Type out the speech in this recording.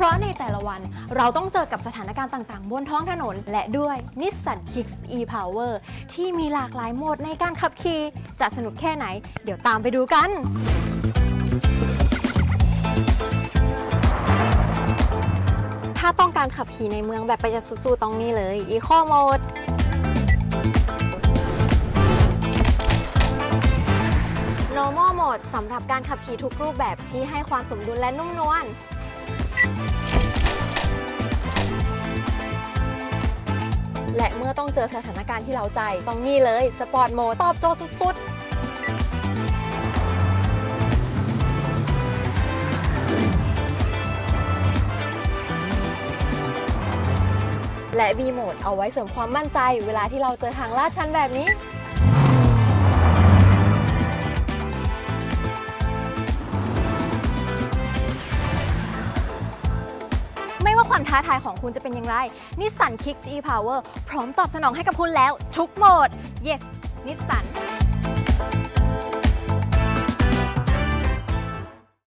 เพราะในแต่ละวันเราต้องเจอกับสถานการณ์ต่างๆ บนท้องถนน และด้วย Nissan Kicks e-Power ที่มีหลากหลายโหมดในการขับขี่จะสนุกแค่ไหน เดี๋ยวตามไปดูกันถ้าต้องการขับขี่ในเมืองแบบประหยัดสุดๆต้องนี่เลย Eco Mode Normal Mode สำหรับการขับขี่ทุกรูปแบบที่ให้ความสมดุลและนุ่มนวล และเมื่อต้องเจอสถานการณ์ที่เราใจ ต้องนี่เลยสปอร์ตโหมดตอบโจทย์สุดๆและ V Mode เอาไว้เสริมความมั่นใจ เวลาที่เราเจอทางลาดชันแบบนี้ ท้าทายของคุณจะเป็นอย่างไรนิสสัน Kicks e-Power พร้อมตอบสนองให้กับคุณแล้วทุกโหมด yes นิสสัน